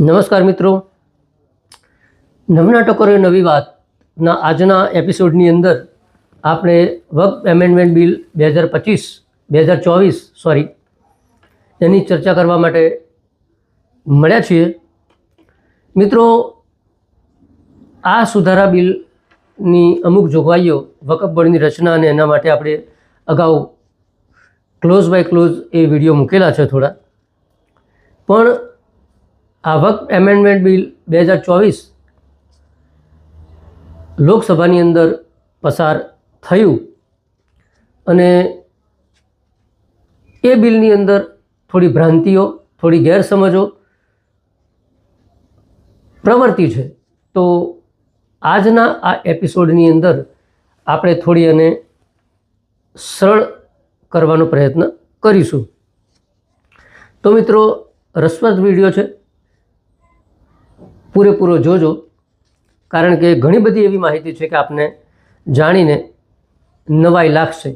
નમસ્કાર મિત્રો. નવના ટકોરે નવી વાતના આજના એપિસોડની અંદર આપણે વક્ફ એમેન્ડમેન્ટ બિલ બે હજાર પચીસ, બે હજાર ચોવીસ, સોરી, એની ચર્ચા કરવા માટે મળ્યા છીએ. મિત્રો, આ સુધારા બિલની અમુક જોગવાઈઓ વકફ બોર્ડની રચના અને એના માટે આપણે અગાઉ ક્લોઝ બાય ક્લોઝ એ વીડિયો મૂકેલા છે થોડા. પણ આ વક્ફ એમેન્ડમેન્ટ બિલ બે હજાર ચોવીસ લોકસભાની અંદર પસાર થયું અને એ બિલની અંદર થોડી ભ્રાંતિઓ, થોડી ગેરસમજો પ્રવર્તી છે. તો આજના આ એપિસોડની અંદર આપણે થોડી એને સરળ કરવાનો પ્રયત્ન કરીશું. તો મિત્રો, રસપ્રદ વીડિયો છે. પૂરેપૂરો જોજો, કારણ કે ઘણી બધી એવી માહિતી છે કે આપને જાણીને નવાઈ લાગશે.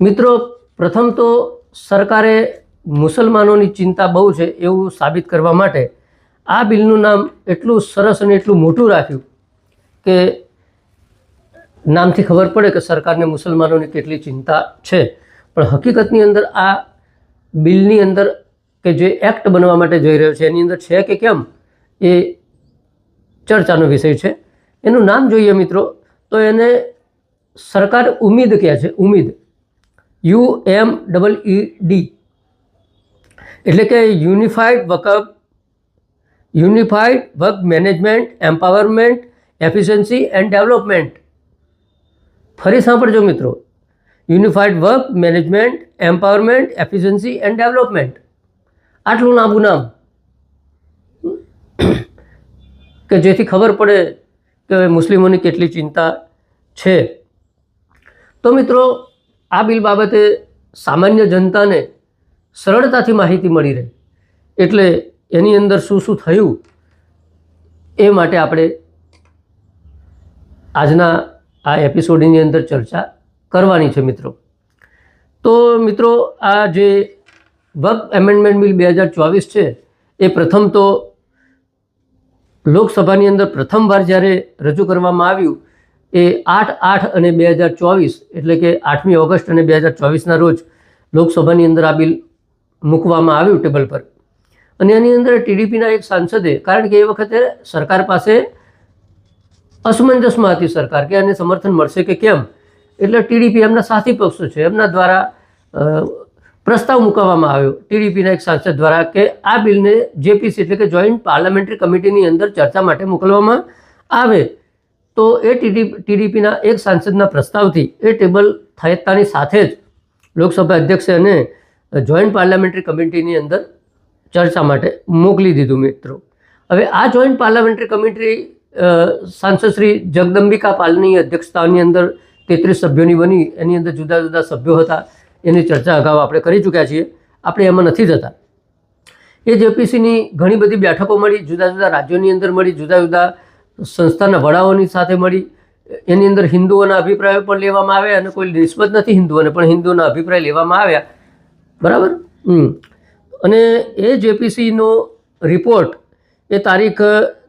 મિત્રો, પ્રથમ તો સરકારે મુસલમાનોની ચિંતા બહુ છે એવું સાબિત કરવા માટે આ બિલનું નામ એટલું સરસ અને એટલું મોટું રાખ્યું કે નામથી ખબર પડે કે સરકારને મુસલમાનોની કેટલી ચિંતા છે. પણ હકીકતની અંદર આ બિલની અંદર કે જે એક્ટ બનવા માટે જઈ રહ્યો છે, એની અંદર છે કે કેમ, એ ચર્ચાનો વિષય છે. એનું નામ જોઈએ મિત્રો, તો એને સરકાર ઉમેદ કહે છે, Umeed. U M double E D. એટલે કે unified Waqf unified work management, empowerment, efficiency and development. ફરી સાંભળજો મિત્રો. Unified work management, empowerment, efficiency and development. આટલું લાંબુ નામ? કે જેથી ખબર પડે કે મુસ્લિમોની કેટલી ચિંતા છે. તો મિત્રો, આ બિલ બાબતે સામાન્ય જનતાને સરળતાથી માહિતી મળી રહે. એટલે એની અંદર શું શું થયું એ માટે આપણે આજના આ એપિસોડની અંદર ચર્ચા કરવાની છે મિત્રો. તો મિત્રો, આ જે વક્ફ એમેન્ડમેન્ટ બિલ બે હજાર ચોવીસ છે, એ પ્રથમ તો લોકસભાની અંદર પ્રથમવાર જ્યારે રજૂ કરવામાં આવ્યું, એ આઠ આઠ અને બે હજાર ચોવીસ, એટલે કે આઠમી ઓગસ્ટ અને બે હજાર ચોવીસના રોજ લોકસભાની અંદર આ બિલ મૂકવામાં આવ્યું ટેબલ પર. અને એની અંદર ટીડીપીના એક સાંસદે, કારણ કે એ વખતે સરકાર પાસે અસમંજસમાં હતી સરકાર, કે આને સમર્થન મળશે કે કેમ, એટલે ટીડીપી એમના સાથી પક્ષો છે, એમના દ્વારા પ્રસ્તાવ મૂકવામાં આવ્યો. ટીડીપીના એક સાંસદ દ્વારા કે આ બિલને જેપીસી એટલે કે જોઈન્ટ પાર્લામેન્ટરી કમિટીની અંદર ચર્ચા માટે મોકલવામાં આવે. તો એ ટીડી, ટીડીપીના એક સાંસદના પ્રસ્તાવથી એ ટેબલ થતાની સાથે જ લોકસભા અધ્યક્ષે અને જોઈન્ટ પાર્લામેન્ટરી કમિટીની અંદર ચર્ચા માટે મોકલી દીધું મિત્રો. હવે આ જોઈન્ટ પાર્લામેન્ટરી કમિટી સાંસદ શ્રી જગદંબિકા પાલની અધ્યક્ષતાની અંદર તેત્રીસ સભ્યોની બની. એની અંદર જુદા જુદા સભ્યો હતા. એની ચર્ચા અગાઉ આપણે કરી ચૂક્યા છીએ. આપણે એમાં નથી જતા. એ જેપીસીની ઘણી બધી બેઠકો મળી, જુદા જુદા રાજ્યોની અંદર મળી, જુદા જુદા સંસ્થાના વડાઓની સાથે મળી. એની અંદર હિન્દુઓના અભિપ્રાયો પણ લેવામાં આવ્યા અને કોઈ નિસ્બત નથી હિન્દુઓને, પણ હિન્દુઓના અભિપ્રાય લેવામાં આવ્યા. બરાબર? અને એ જેપીસીનો રિપોર્ટ એ તારીખ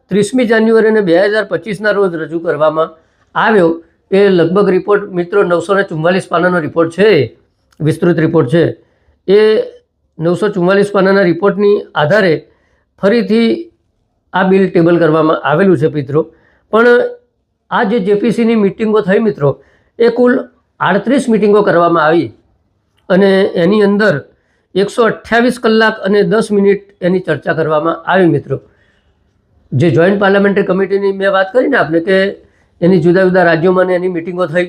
ત્રીસમી જાન્યુઆરી અને બે હજાર પચીસના રોજ રજૂ કરવામાં આવ્યો. એ લગભગ રિપોર્ટ મિત્રો નવસો ને ચુમ્માલીસ પાનાનો રિપોર્ટ છે. વિસ્તૃત રિપોર્ટ છે. એ નવસો ચુમ્માલીસ પાનાના રિપોર્ટની આધારે ફરીથી આ બિલ ટેબલ કરવામાં આવેલું છે મિત્રો. પણ આ જે જેપીસીની મિટિંગો થઈ મિત્રો, એ કુલ આડત્રીસ મિટિંગો કરવામાં આવી અને એની અંદર એકસો અઠ્યાવીસ કલાક અને દસ મિનિટ એની ચર્ચા કરવામાં આવી મિત્રો. જે જોઈન્ટ પાર્લામેન્ટરી કમિટીની મેં વાત કરીને આપને કે એની જુદા જુદા રાજ્યોમાં એની મિટિંગો થઈ,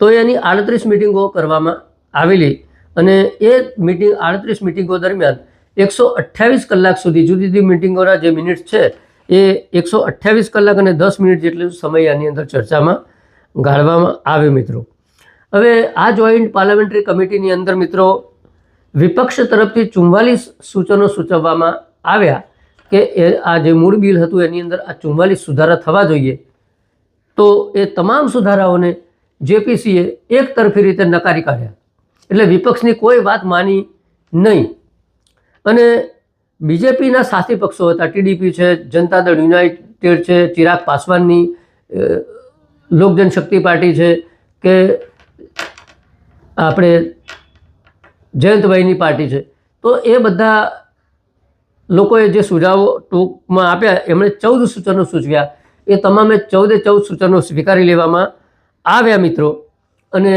તો એની આડત્રીસ મિટિંગો કરવામાં આવેલી અને એ મિટિંગ આડત્રીસ મિટિંગો દરમિયાન એકસો અઠ્યાવીસ કલાક સુધી જુદી જુદી મિટિંગોના જે મિનિટ છે, એ એકસો અઠ્યાવીસ કલાક અને દસ મિનિટ જેટલો સમય આની અંદર ચર્ચામાં ગાળવામાં આવે મિત્રો. હવે આ જોઈન્ટ પાર્લામેન્ટરી કમિટીની અંદર મિત્રો વિપક્ષ તરફથી ચુમ્માલીસ સૂચનો સૂચવવામાં આવ્યા કે એ આ જે મૂળ બિલ હતું એની અંદર આ ચુમ્માલીસ સુધારા થવા જોઈએ. તો એ તમામ સુધારાઓને જેપીસીએ એક તરફી રીતે નકારી કાઢ્યા. એટલે વિપક્ષની કોઈ વાત માની નહીં. અને બીજેપીના સાથી પક્ષો હતા, ટીડીપી છે, જનતા દળ યુનાઇટેડ છે, ચિરાગ પાસવાનની લોક જનશક્તિ પાર્ટી છે કે આપણે જયંતભાઈની પાર્ટી છે. તો એ બધા લોકોએ જે સુઝાવો ટૂંકમાં આપ્યા, એમણે ચૌદ સૂચનો સૂચવ્યા. એ તમામે ચૌદે ચૌદ સૂચનો સ્વીકારી લેવામાં આવ્યા મિત્રો. અને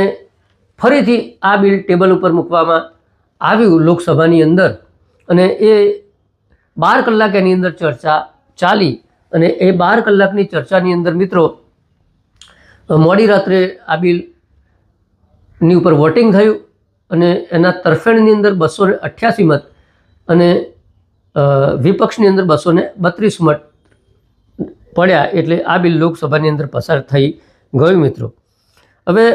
ફરીથી આ બિલ ટેબલ ઉપર મૂકવામાં આવ્યું લોકસભાની અંદર અને એ બાર કલાક એની અંદર ચર્ચા ચાલી અને એ બાર કલાકની ચર્ચાની અંદર મિત્રો મોડી રાત્રે આ બિલની ઉપર વોટિંગ થયું અને એના તરફેણની અંદર બસો ને અઠ્યાસી મત અને વિપક્ષની અંદર બસો ને બત્રીસ મત પડ્યા એટલે આ બિલ લોકસભાની અંદર પસાર થઈ ગયું મિત્રો. હવે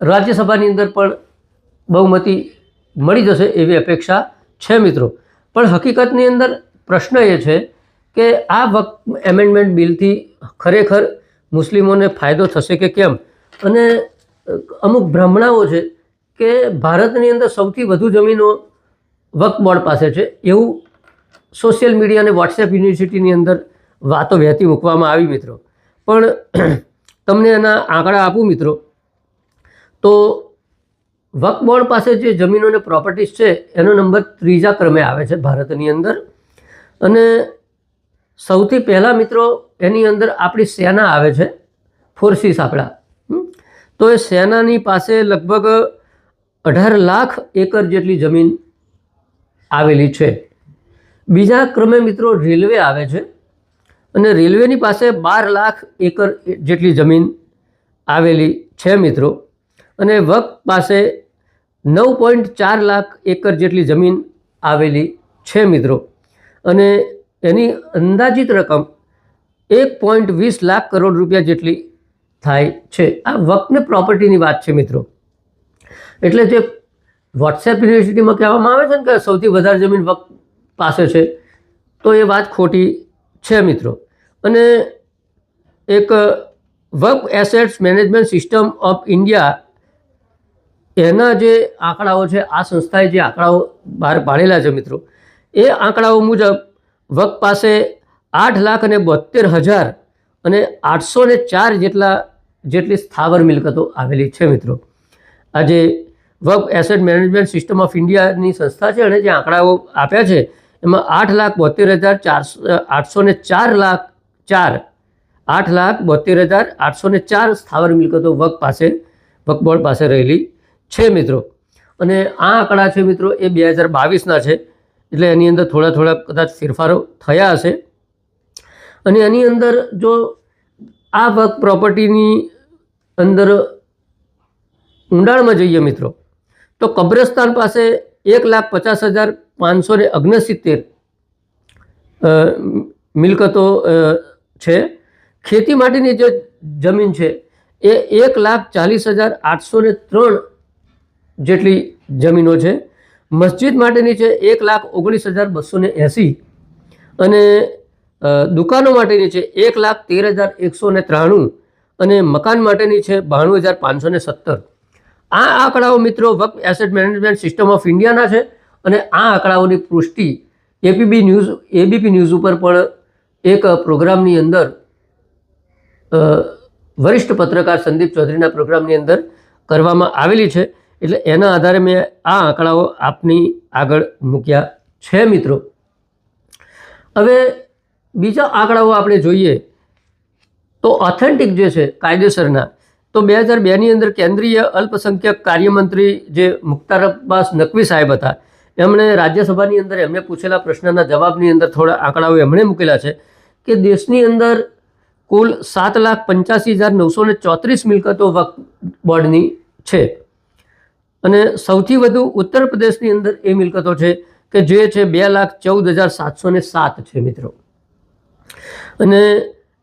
રાજ્યસભાની અંદર પણ બહુમતી મળી જશે એવી અપેક્ષા છે મિત્રો. પણ હકીકતની અંદર પ્રશ્ન એ છે કે આ વખત એમેન્ડમેન્ટ બિલથી ખરેખર મુસ્લિમોને ફાયદો થશે કે કેમ? અને અમુક ભ્રમણાઓ છે કે ભારતની અંદર સૌથી વધુ જમીનો વક્ફ બોર્ડ પાસે છે. એવું સોશિયલ મીડિયા અને વોટ્સએપ યુનિવર્સિટીની અંદર વાતો વહેતી મૂકવામાં આવી મિત્રો. પણ તમને એના આંકડા આપું મિત્રો. તો વક્ફ બોર્ડ પાસે જે જમીનો અને પ્રોપર્ટીઝ છે, એનો નંબર ત્રીજા ક્રમે આવે છે ભારતની અંદર. અને સૌથી પહેલાં મિત્રો, એની અંદર આપણી સેના આવે છે, ફોર્સિસ આપણા. તો એ સેનાની પાસે લગભગ અઢાર લાખ એકર જેટલી જમીન આવેલી છે. બીજા ક્રમે મિત્રો રેલવે આવે છે, અને રેલવેની પાસે બાર લાખ એકર જેટલી જમીન આવેલી છે મિત્રો. અને વક્ફ પાસે નવ પોઈન્ટ ચાર લાખ એકર જેટલી જમીન આવેલી છે મિત્રો. અને એની અંદાજિત રકમ એક પોઈન્ટ વીસ લાખ કરોડ રૂપિયા જેટલી થાય છે. આ વક્ફને પ્રોપર્ટીની વાત છે મિત્રો. એટલે જે વોટ્સએપ યુનિવર્સિટીમાં કહેવામાં આવે છે ને કે સૌથી વધારે જમીન વક્ફ પાસે છે, તો એ વાત ખોટી છે મિત્રો. અને એક work assets management system of India એના જે આંકડાઓ છે, આ સંસ્થાએ જે આંકડાઓ બહાર પાડેલા છે મિત્રો, એ આંકડાઓ મુજબ વક પાસે આઠ લાખ અને બોતેર હજાર અને આઠસો ને ચાર જેટલા, જેટલી સ્થાવર મિલકતો આવેલી છે મિત્રો. આજે Waqf asset management system of ઇન્ડિયાની સંસ્થા છે અને જે આંકડાઓ આપ્યા છે, એમાં આઠ લાખ બોતેર હજાર ચારસો, આઠસો ને ચાર લાખ ચાર, આઠ લાખ બોતેર હજાર આઠસો ને ચાર સ્થાવર મિલકતો વક પાસે વકબોર્ડ પાસે રહેલી છે મિત્રો. અને આ આંકડા છે મિત્રો એ બે હજાર બાવીસના છે. એટલે એની અંદર થોડા થોડા કદાચ ફેરફારો થયા હશે. અને એની અંદર જો આ વક્ફ પ્રોપર્ટીની અંદર ઊંડાણમાં જઈએ મિત્રો, તો કબ્રસ્તાન પાસે એક લાખ પચાસ હજાર પાંચસો ને અગ્નસિત્તેર મિલકતો છે. ખેતી માટેની જે જમીન છે, એ એક લાખ ચાલીસ હજાર આઠસો ને ત્રણ જેટલી જમીનો છે. મસ્જિદ માટેની છે એક લાખ ઓગણીસ હજાર બસો ને એંસી અને દુકાનો માટેની છે એક લાખ તેર હજાર એકસો ને ત્રાણું અને મકાન માટેની છે બાણું હજાર પાંચસો ને સત્તર. આ આંકડાઓ મિત્રો Waqf asset management system of ઇન્ડિયાના છે અને આ આંકડાઓની પુષ્ટિ એપીબી ન્યૂઝ, એબીપી ન્યૂઝ ઉપર પણ એક પ્રોગ્રામની અંદર વરિષ્ઠ પત્રકાર સંદીપ ચૌધરીના પ્રોગ્રામની અંદર કરવામાં આવેલી છે. એટલે એના આધારે મેં આ આંકડાઓ આપની આગળ મૂક્યા છે મિત્રો. હવે બીજા આંકડાઓ આપણે જોઈએ તો ઓથેન્ટિક જે છે, કાયદેસરના, તો બે હજાર બેની અંદર કેન્દ્રીય અલ્પસંખ્યક કાર્યમંત્રી જે મુખ્તાર અબ્બાસ નકવી સાહેબ હતા, એમણે રાજ્યસભાની અંદર એમણે પૂછેલા પ્રશ્નના જવાબની અંદર થોડા આંકડાઓ એમણે મૂકેલા છે કે દેશની અંદર કુલ સાત લાખ પંચ્યાસી હજાર નવસો ને ચોત્રીસ મિલકતો વક્ફ બોર્ડની છે. અને સૌથી વધુ ઉત્તર પ્રદેશની અંદર એ મિલકતો છે કે જે છે બે લાખ ચૌદ હજાર સાતસો ને સાત છે મિત્રો. અને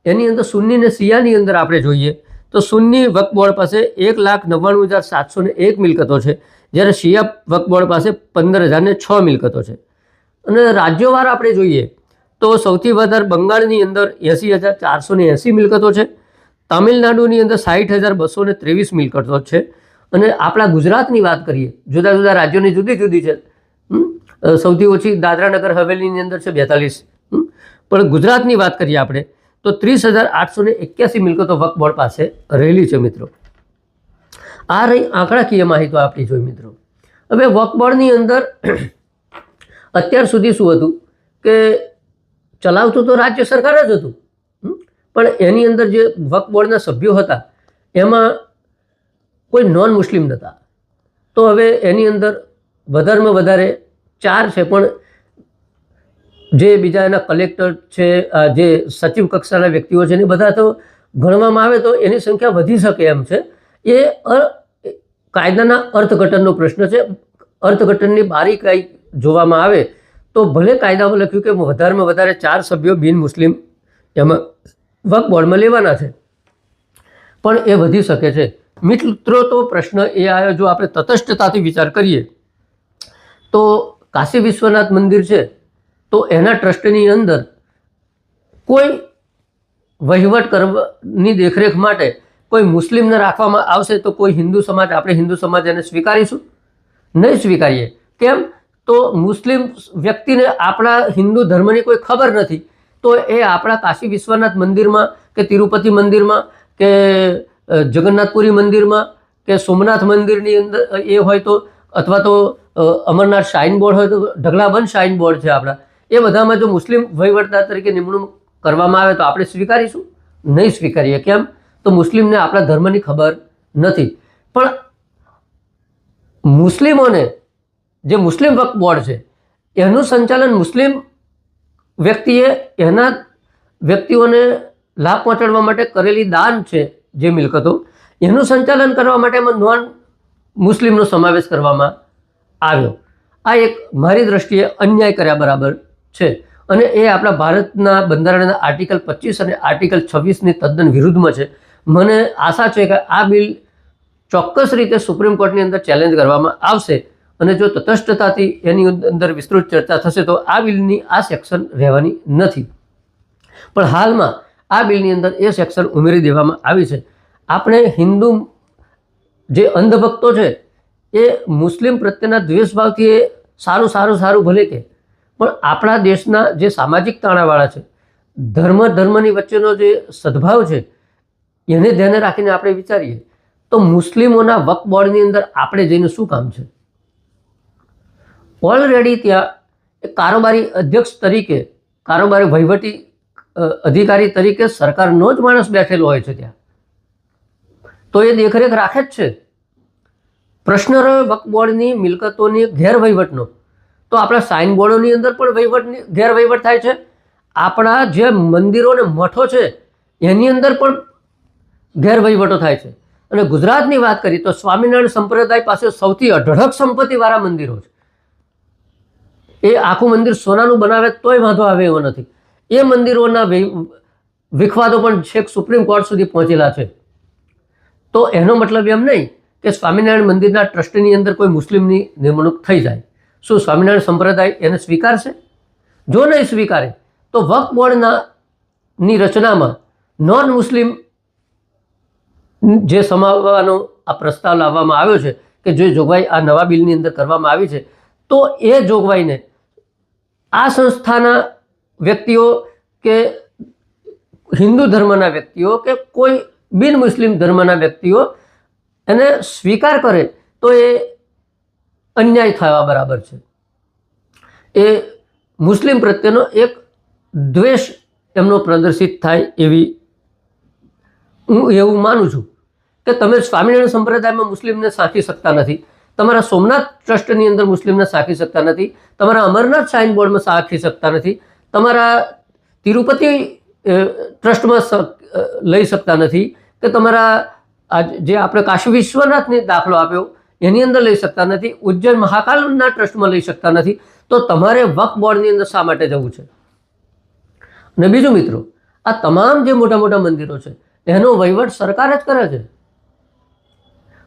એની અંદર સુન્ની ને શિયાની અંદર આપણે જોઈએ તો સુન્ની વક્ફ બોર્ડ પાસે એક લાખ નવ્વાણું હજાર સાતસો ને એક મિલકતો છે, જ્યારે શિયા વક્ફ બોર્ડ પાસે પંદર હજાર ને છ મિલકતો છે. અને રાજ્યોવાર આપણે જોઈએ તો સૌથી વધારે બંગાળની અંદર એંસી હજાર ચારસો ને એંસી મિલકતો છે, તામિલનાડુની અંદર સાઠ હજાર બસો ને ત્રેવીસ મિલકતો છે અને આપણા ગુજરાતની વાત કરીએ, જુદા જુદા રાજ્યોની જુદી જુદી છે. સૌથી ઓછી દાદરાનગર હવેલીની અંદર છે બેતાલીસ. પણ ગુજરાતની વાત કરીએ આપણે, તો ત્રીસ હજાર આઠસો ને એક્યાસી મિલકતો વક્ફ બોર્ડ પાસે રહેલી છે મિત્રો. આ રહી આંકડાકીય માહિતી આપણી જોઈ મિત્રો. હવે વક્ફ બોર્ડની અંદર અત્યાર સુધી શું હતું કે ચલાવતું તો રાજ્ય સરકાર જ હતું. પણ એની અંદર જે વક્ફ બોર્ડના સભ્યો હતા, એમાં કોઈ નોન મુસ્લિમ નહોતા તો હવે એની અંદર વધારેમાં વધારે ચાર છે, પણ જે બીજા એના કલેક્ટર છે જે સચિવ કક્ષાના વ્યક્તિઓ છે એને બધા તો ગણવામાં આવે તો એની સંખ્યા વધી શકે એમ છે. એ કાયદાના અર્થઘટનનો પ્રશ્ન છે. અર્થઘટનની બારીકાઈ જોવામાં આવે તો ભલે કાયદામાં લખ્યું કે વધારેમાં વધારે ચાર સભ્યો બિન મુસ્લિમ એમાં વક બોર્ડમાં લેવાના છે. પણ એ વધી શકે છે. મિત્રો તો પ્રશ્ન એ આવ્યો, જો આપણે તટસ્થતાથી વિચાર કરીએ, તો કાશી વિશ્વનાથ મંદિર છે, તો એના ટ્રસ્ટની અંદર કોઈ વહીવટ કરવાની દેખરેખ માટે કોઈ મુસ્લિમને રાખવામાં આવશે તો કોઈ હિન્દુ સમાજ, આપણે હિન્દુ સમાજ એને સ્વીકારીશું? નહીં સ્વીકારીએ. કેમ? તો મુસ્લિમ વ્યક્તિને આપણા હિન્દુ ધર્મની કોઈ ખબર નથી, તો એ આપણા કાશી વિશ્વનાથ મંદિરમાં કે તિરુપતિ મંદિરમાં કે જગન્નાથપુરી મંદિરમાં કે સોમનાથ મંદિરની અંદર એ હોય તો, અથવા તો અમરનાથ શાઇન બોર્ડ હોય તો, ઢગલાબંધ શાઇન બોર્ડ છે આપણા. એ બધામાં જો મુસ્લિમ વહીવટદાર તરીકે નિમણૂક કરવામાં આવે તો આપણે સ્વીકારીશું? નહીં સ્વીકારીએ. કેમ? તો મુસ્લિમને આપણા ધર્મની ખબર નથી. પણ મુસ્લિમોને, જે મુસ્લિમ વક્ફ બોર્ડ છે, એનું સંચાલન મુસ્લિમ વ્યક્તિએ એના વ્યક્તિઓને લાભ પહોંચાડવા માટે કરેલી દાન છે જે મિલકતો એનું સંચાલન કરવા માટે એમાં નોન મુસ્લિમનો સમાવેશ કરવામાં આવ્યો. આ એક મારી દ્રષ્ટિએ અન્યાય કર્યા બરાબર છે. અને એ આપણા ભારતના બંધારણના આર્ટિકલ પચીસ અને આર્ટિકલ છવ્વીસની તદ્દન વિરુદ્ધમાં છે. મને આશા છે કે આ બિલ ચોક્કસ રીતે સુપ્રીમ કોર્ટની અંદર ચેલેન્જ કરવામાં આવશે. અને જો તટસ્થતાથી એની અંદર વિસ્તૃત ચર્ચા થશે તો આ બિલની આ સેક્શન રહેવાની નથી. પણ હાલમાં આ બિલની અંદર એ સેક્શન ઉમેરી દેવામાં આવી છે. આપણે હિન્દુ જે અંધભક્તો છે, એ મુસ્લિમ પ્રત્યેના દ્વેષભાવથી એ સારું સારું સારું ભલે કે. પણ આપણા દેશના જે સામાજિક તાણાવાળા છે, ધર્મ, ધર્મની વચ્ચેનો જે સદભાવ છે, એને ધ્યાને રાખીને આપણે વિચારીએ, તો મુસ્લિમોના વક્ફ બોર્ડની અંદર આપણે જઈને શું કામ છે? ઓલરેડી ત્યાં કારોબારી અધ્યક્ષ તરીકે, કારોબારી વહીવટી અધિકારી તરીકે સરકારનો જ માણસ બેઠેલો હોય છે ત્યાં. તો એ દેખરેખ રાખે જ છે. પ્રશ્ન રહ્યો વકબોર્ડની બોર્ડની મિલકતોની ગેરવહીવટનો. તો આપણા સાઇન બોર્ડોની અંદર પણ વહીવટની ગેરવહીવટ થાય છે. આપણા જે મંદિરો અને મઠો છે, એની અંદર પણ ગેરવહીવટો થાય છે. અને ગુજરાતની વાત કરીએ તો સ્વામિનારાયણ સંપ્રદાય પાસે સૌથી અઢળક સંપત્તિવાળા મંદિરો છે. એ આખું મંદિર સોનાનું બનાવે તોય વાંધો આવે એવો નથી. એ મંદિરોના વિખવાદો પણ છેક સુપ્રીમ કોર્ટ સુધી પહોંચેલા છે. તો એનો મતલબ એમ નહીં કે સ્વામિનારાયણ મંદિરના ટ્રસ્ટની અંદર કોઈ મુસ્લિમની નિમણૂક થઈ જાય. શું સ્વામિનારાયણ સંપ્રદાય એને સ્વીકારશે? જો નહીં સ્વીકારે, તો વક્ફ બોર્ડના ની રચનામાં નોન મુસ્લિમ જે સમાવવાનો આ પ્રસ્તાવ લાવવામાં આવ્યો છે કે જે જોગવાઈ આ નવા બિલની અંદર કરવામાં આવી છે, તો એ જોગવાઈને આ સંસ્થાના વ્યક્તિઓ કે હિન્દુ ધર્મના વ્યક્તિઓ કે કોઈ બિન મુસ્લિમ ધર્મના વ્યક્તિઓ એને સ્વીકાર કરે તો એ અન્યાય થવા બરાબર છે. એ મુસ્લિમ પ્રત્યેનો એક દ્વેષ એમનો પ્રદર્શિત થાય એવી હું એવું માનું છું કે તમે સ્વામિનારાયણ સંપ્રદાયમાં મુસ્લિમને સાંકી શકતા નથી, તમારા સોમનાથ ટ્રસ્ટની અંદર મુસ્લિમને સાંકી શકતા નથી, તમારા અમરનાથ સાઇન બોર્ડમાં સાંકી શકતા નથી તમારા તિરુપતિ ટ્રસ્ટમાં લઈ શકતા નથી કે તમારા જે આપણે કાશી વિશ્વનાથને દાખલો આપ્યો, એની અંદર લઈ શકતા નથી, ઉજ્જૈન મહાકાલના ટ્રસ્ટમાં લઈ શકતા નથી, તો તમારે વક્ફ બોર્ડની અંદર શા માટે જવું છે? અને બીજું મિત્રો, આ તમામ જે મોટા મોટા મંદિરો છે, એનો વહીવટ સરકાર જ કરે છે.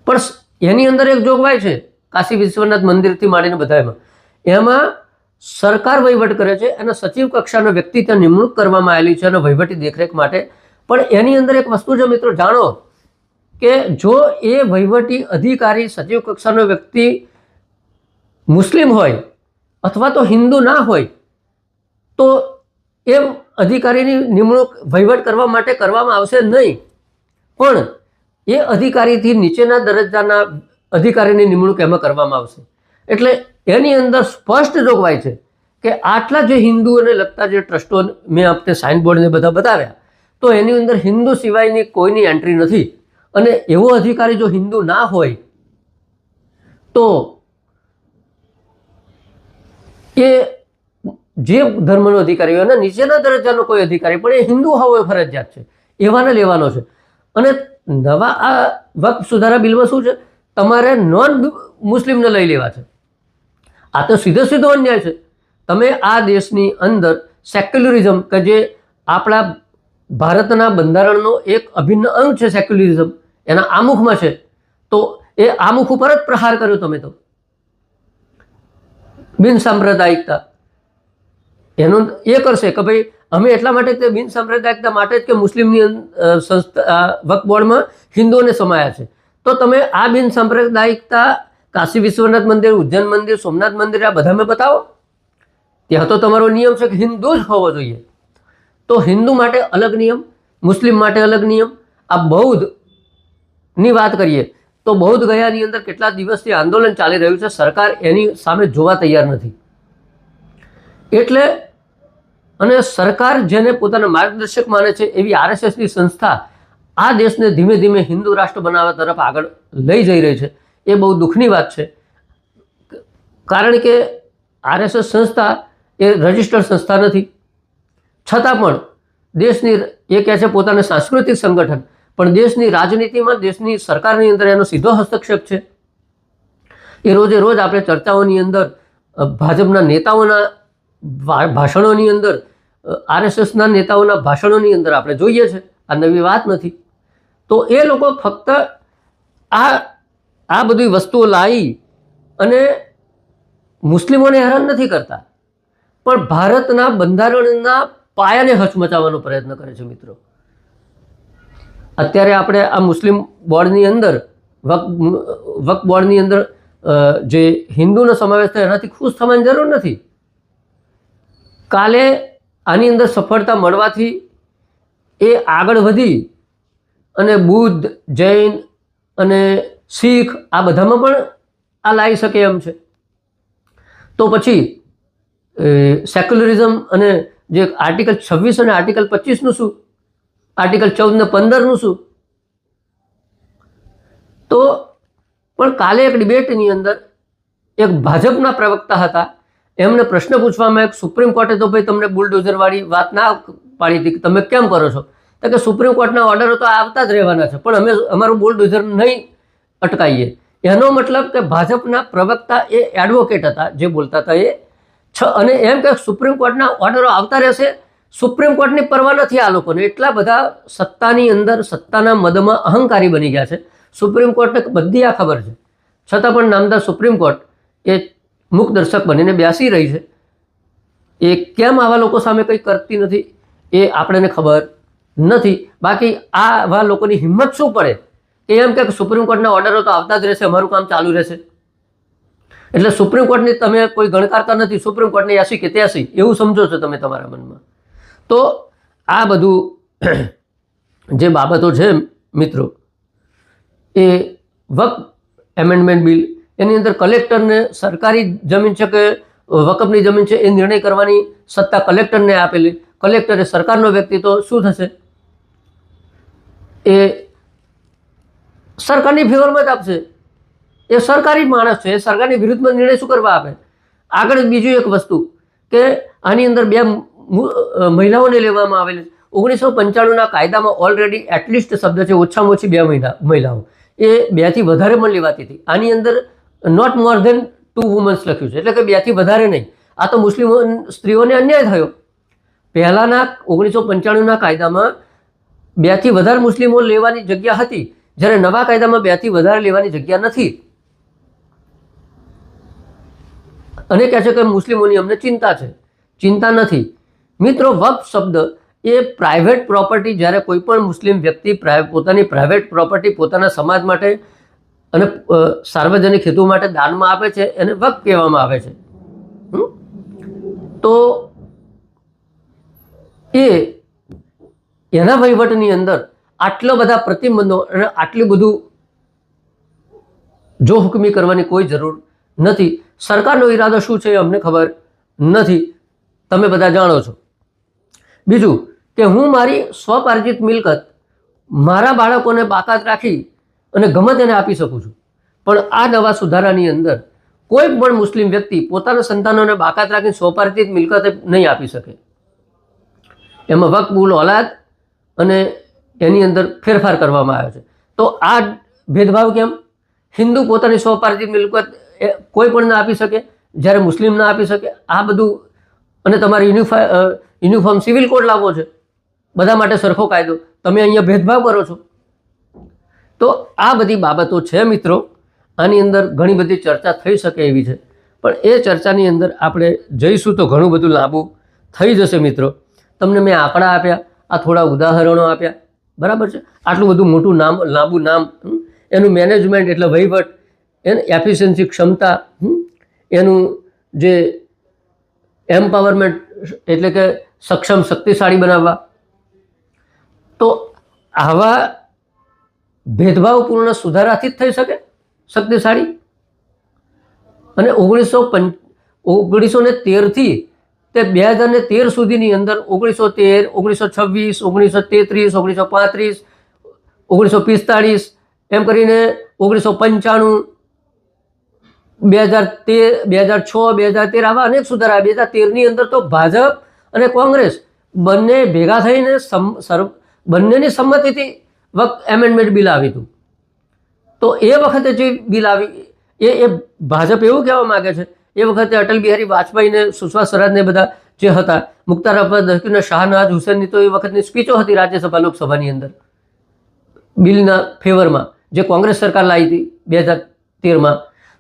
પણ એની અંદર એક જોગવાઈ છે, કાશી વિશ્વનાથ મંદિરથી માંડીને બધામાં એમાં સરકાર વહીવટ કરે છે અને સચિવ કક્ષાનો વ્યક્તિ ત્યાં નિમણૂક કરવામાં આવેલી છે અને વહીવટી દેખરેખ માટે. પણ એની અંદર એક વસ્તુ છે મિત્રો, જાણો કે જો એ વહીવટી અધિકારી સચિવ કક્ષાનો વ્યક્તિ મુસ્લિમ હોય અથવા તો હિન્દુ ના હોય, તો એ અધિકારીની નિમણૂક વહીવટ કરવા માટે કરવામાં આવશે નહીં. પણ એ અધિકારીથી નીચેના દરજ્જાના અધિકારીની નિમણૂક એમાં કરવામાં આવશે. એટલે એની અંદર સ્પષ્ટ જોગવાઈ છે કે આટલા જે હિન્દુઓને લગતા જે ટ્રસ્ટો મેં આપણે સાઇન બોર્ડને બધા બતાવ્યા, તો એની અંદર હિન્દુ સિવાયની કોઈની એન્ટ્રી નથી. અને એવો અધિકારી જો હિન્દુ ના હોય, તો એ જે ધર્મનો અધિકારી હોય નીચેના દરજ્જાનો કોઈ અધિકારી, પણ એ હિન્દુ હોવો ફરજિયાત છે. એવાને લેવાનો છે. અને નવા આ વક્ફ સુધારા બિલમાં શું છે? તમારે નોન મુસ્લિમને લઈ લેવા છે. આ તો સીધો સીધો અન્યાય છે. તમે આ દેશની અંદર સેક્યુલરિઝમ કે જે આપણા ભારતના બંધારણનો એક અભિન્ન અંગ છે સેક્યુલરિઝમ એના આમુખમાં છે, તો એ આમુખ ઉપર જ પ્રહાર કર્યો તમે તો. બિનસાંપ્રદાયિકતા એનું એ કરશે કે ભાઈ, અમે એટલા માટે તે બિનસાંપ્રદાયિકતા માટે જ કે મુસ્લિમની સંસ્થા વક બોર્ડમાં હિન્દુઓને સમાયા છે. તો તમે આ બિન સાંપ્રદાયિકતા કાશી વિશ્વનાથ મંદિર, ઉજ્જૈન મંદિર, સોમનાથ મંદિર, આ બધા મેં બતાવો. ત્યાં તો તમારો નિયમ છે કે હિન્દુ જ હોવો જોઈએ. તો હિન્દુ માટે અલગ નિયમ, મુસ્લિમ માટે અલગ નિયમ, આ બૌદ્ધની વાત કરીએ, તો બૌદ્ધ ગયાની અંદર કેટલા દિવસથી આંદોલન ચાલી રહ્યું છે, સરકાર એની સામે જોવા તૈયાર નથી. એટલે, અને સરકાર જેને પોતાના માર્ગદર્શક માને છે, એવી આરએસએસની સંસ્થા આ દેશને ધીમે ધીમે હિન્દુ રાષ્ટ્ર બનાવવા તરફ આગળ લઈ જઈ રહી છે. એ બહુ દુઃખની વાત છે. કારણ કે આરએસએસ સંસ્થા એ રજિસ્ટર્ડ સંસ્થા નથી. છતાં પણ દેશની એ કહે છે પોતાને સાંસ્કૃતિક સંગઠન, પણ દેશની રાજનીતિમાં દેશની સરકારની અંદર એનો સીધો હસ્તક્ષેપ છે. એ રોજે રોજ આપણે ચર્ચાઓની અંદર ભાજપના નેતાઓના ભાષણોની અંદર આરએસએસના નેતાઓના ભાષણોની અંદર આપણે જોઈએ છે. આ નવી વાત નથી. તો એ લોકો ફક્ત આ આ બધી વસ્તુઓ લાવી અને મુસ્લિમોને હેરાન નથી કરતા. પણ ભારતના બંધારણના પાયાને હચમચાવવાનો પ્રયત્ન કરે છે મિત્રો. અત્યારે આપણે આ મુસ્લિમ બોર્ડની અંદર, વક વક બોર્ડની અંદર જે હિન્દુનો સમાવેશ થાય એનાથી ખુશ થવાની જરૂર નથી. કાલે આની અંદર સફળતા મળવાથી એ આગળ વધી અને બુદ્ધ, જૈન અને શીખ આ બધામાં પણ આ લાવી શકે એમ છે. તો પછી સેક્યુલરિઝમ અને જે આર્ટિકલ છવ્વીસ અને આર્ટિકલ પચીસનું શું? આર્ટિકલ ચૌદ ને પંદરનું શું? તો પણ કાલે એક ડિબેટની અંદર એક ભાજપના પ્રવક્તા હતા. એમને પ્રશ્ન પૂછવામાં એક સુપ્રીમ કોર્ટે તો ભાઈ તમને બુલડોઝરવાળી વાત ના પાડી હતી કે તમે કેમ કરો છો? તો કે સુપ્રીમ કોર્ટના ઓર્ડરો તો આવતા જ રહેવાના છે. પણ અમે અમારું બુલડોઝર નહીં અટકાવીએ એનો મતલબ કે ભાજપના પ્રવક્તા એ એડવોકેટ હતા, જે બોલતા હતા એ. છ, અને એમ કે સુપ્રીમ કોર્ટના ઓર્ડરો આવતા રહેશે. સુપ્રીમ કોર્ટની પરવા નથી આ લોકોને. એટલા બધા સત્તાની અંદર, સત્તાના મદમાં અહંકારી બની ગયા છે. સુપ્રીમ કોર્ટને બધી આ ખબર છે. છતાં પણ નામદાર સુપ્રીમ કોર્ટ એ મૂક દર્શક બનીને બેસી રહી છે. એ કેમ આવા લોકો સામે કંઈ કરતી નથી, એ આપણને ખબર નથી. બાકી આવા લોકોની હિંમત શું પડે? એ એમ કે સુપ્રીમ કોર્ટના ઓર્ડરો તો આવતા જ રહેશે, અમારું કામ ચાલુ રહેશે. એટલે સુપ્રીમ કોર્ટની તમે કોઈ ગણકારતા નથી, સુપ્રીમ કોર્ટની એસી કે ત્યાસી, એવું સમજો છો તમે તમારા મનમાં. તો આ બધું જે બાબતો છે મિત્રો, એ વક એમેન્ડમેન્ટ બિલ, એની અંદર કલેક્ટરને સરકારી જમીન છે કે વકફની જમીન છે એ નિર્ણય કરવાની સત્તા કલેક્ટરને આપેલી. કલેક્ટરે સરકારનો વ્યક્તિ તો શું થશે? એ સરકારની ફેવરમાં જ આપશે. એ સરકારી માણસ છે. એ સરકારની વિરુદ્ધમાં નિર્ણય શું કરવા આપે? આગળ બીજું એક વસ્તુ કે આની અંદર બે મહિલાઓને લેવામાં આવેલી ઓગણીસો પંચાણુંના કાયદામાં ઓલરેડી એટલીસ્ટ શબ્દ છે, ઓછામાં ઓછી બે મહિલા, મહિલાઓ. એ બેથી વધારે પણ લેવાતી હતી. આની અંદર not more than two women's લખ્યું છે. એટલે કે બેથી વધારે નહીં. આ તો મુસ્લિમ સ્ત્રીઓને અન્યાય થયો. પહેલાંના ઓગણીસો પંચાણુંના કાયદામાં બેથી વધારે મુસ્લિમો લેવાની જગ્યા હતી. જ્યારે નવા કાયદામાં બેથી વધારે લેવાની જગ્યા નથી. અને કહે છે કે મુસ્લિમોની અમને ચિંતા છે. ચિંતા નથી. મિત્રો વક્ફ શબ્દ એ પ્રાઇવેટ પ્રોપર્ટી જ્યારે કોઈ પણ મુસ્લિમ વ્યક્તિ પોતાની પ્રાઇવેટ પ્રોપર્ટી પોતાના સમાજ માટે અને સાર્વજનિક હેતુ માટે દાનમાં આપે છે, એને વક્ફ કહેવામાં આવે છે? તો એ એના વહીવટની અંદર આટલા બધા પ્રતિબંધો અને આટલું બધું જો હુકમી કરવાની કોઈ જરૂર નથી. સરકારનો ઈરાદો શું છે અમને ખબર નથી. તમે બધા જાણો છો. બીજું કે હું મારી સ્વપાર્જિત મિલકત મારા બાળકોને બાકાત રાખી અને ગમે તેને આપી શકું છું. પણ આ નવા સુધારાની અંદર કોઈ પણ મુસ્લિમ વ્યક્તિ પોતાના સંતાનોને બાકાત રાખીને સ્વપાર્જિત મિલકત નહીં આપી શકે. એમાં વકબુલ, ઓલાદ અને એની અંદર ફેરફાર કરવામાં આવ્યો છે. તો આ ભેદભાવ કેમ? હિન્દુ પોતાની સ્વપાર્જિત મિલકત કોઈ પણ ના આપી શકે, જ્યારે મુસ્લિમ ના આપી શકે, આ બધું અને તમારે યુનિફા યુનિફોર્મ સિવિલ કોડ લાવવો છે. બધા માટે સરખો કાયદો. તમે અહીંયા ભેદભાવ કરો છો. તો આ બધી બાબતો છે મિત્રો. આની અંદર ઘણી બધી ચર્ચા થઈ શકે એવી છે. પણ એ ચર્ચાની અંદર આપણે જઈશું તો ઘણું બધું લાંબુ થઈ જશે મિત્રો. તમને મેં આંકડા આપ્યા, આ થોડા ઉદાહરણો આપ્યા. બરાબર છે? આટલું બધું મોટું નામ, લાંબુ નામ એનું મેનેજમેન્ટ એટલે વહીવટ, એને એફિશિયન્સી ક્ષમતા એનું જે એમ્પાવરમેન્ટ એટલે કે સક્ષમ, શક્તિશાળી બનાવવા. તો આવા ભેદભાવપૂર્ણ સુધારાથી જ થઈ શકે? શક્તિશાળી? અને ઓગણીસો પંચ, ઓગણીસો ને તેરથી તે બે હજાર ને તેર સુધીની અંદર ઓગણીસો તેર, ઓગણીસો છવ્વીસ, ઓગણીસો તેત્રીસ, ઓગણીસો પાંત્રીસ, ઓગણીસો પિસ્તાળીસ, એમ કરીને ઓગણીસો પંચાણું, બે હજાર તેર, બે હજાર છ, બે હજાર તેર આવા અનેક સુધારા. બે હજાર તેરની અંદર તો ભાજપ અને કોંગ્રેસ બંને ભેગા થઈને સમ, સર, બંનેની સંમતિથી વખત એમેન્ડમેન્ટ બિલ આવી હતું. તો એ વખતે જે બિલ આવી, એ એ ભાજપ એવું કહેવા માગે છે એ વખતે અટલ બિહારી વાજપેયીને સુષ્મા સ્વરાજને બધા જે હતા મુખ્તાર અબ્બાસ નકવીના શાહનવાજ હુસેનની તો એ વખતની સ્પીચો હતી રાજ્યસભા લોકસભાની અંદર. બિલના ફેવરમાં, જે કોંગ્રેસ સરકાર લાવી હતી બે હજાર તેરમાં.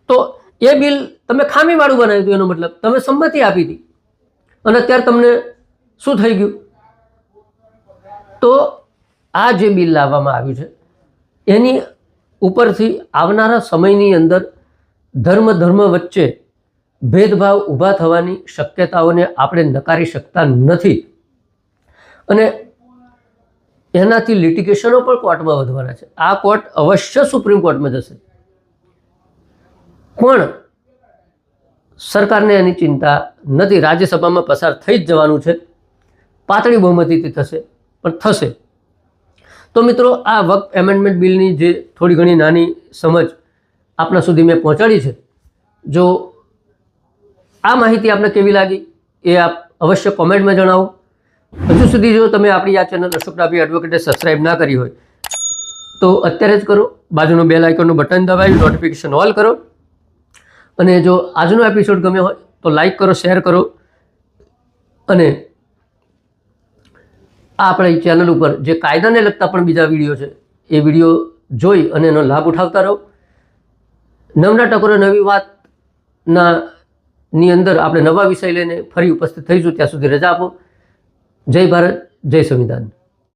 તો એ બિલ તમે ખામીવાળું બનાવ્યું હતું, એનો મતલબ. તમે સંમતિ આપી હતી. અને અત્યારે તમને શું થઈ ગયું? તો આ જે બિલ લાવવામાં આવ્યું છે, એની ઉપરથી આવનારા સમયની અંદર ધર્મ ધર્મ વચ્ચે ભેદભાવ ઊભા થવાની શક્યતાઓને આપણે નકારી શકતા નથી. અને એનાથી લિટિગેશનો પણ કોર્ટમાં વધવાના છે. આ કોર્ટ અવશ્ય સુપ્રીમ કોર્ટમાં જશે. પણ સરકારને એની ચિંતા નથી. રાજ્યસભામાં પસાર થઈ જ જવાનું છે. પાતળી બહુમતીથી થશે, પણ થશે. તો મિત્રો, આ વક્ફ એમેન્ડમેન્ટ બિલની જે થોડી ઘણી નાની સમજ આપણા સુધી મેં પહોંચાડી છે. જો આ માહિતી આપને કેવી લાગી એ આપ અવશ્ય કોમેન્ટમાં જણાવો. હજુ સુધી જો તમે આપણી આ ચેનલ અશોક ડાભી એડવોકેટે સબસ્ક્રાઈબ ના કરી હોય, તો અત્યારે જ કરો. બાજુનું બેલ આઇકોનનું બટન દબાવી નોટિફિકેશન ઓલ કરો. અને જો આજનો એપિસોડ ગમ્યો હોય, તો લાઈક કરો શેર કરો. અને આ આપણી ચેનલ ઉપર જે કાયદાને લગતા પણ બીજા વીડિયો છે, એ વીડિયો જોઈ અને એનો લાભ ઉઠાવતા રહો. નવના ટકોરે નવી વાતના ની અંદર આપણે નવા વિષય લઈને ફરી ઉપસ્થિત થઈશું. ત્યાં સુધી રજા આપો. જય ભારત, જય સંવિધાન.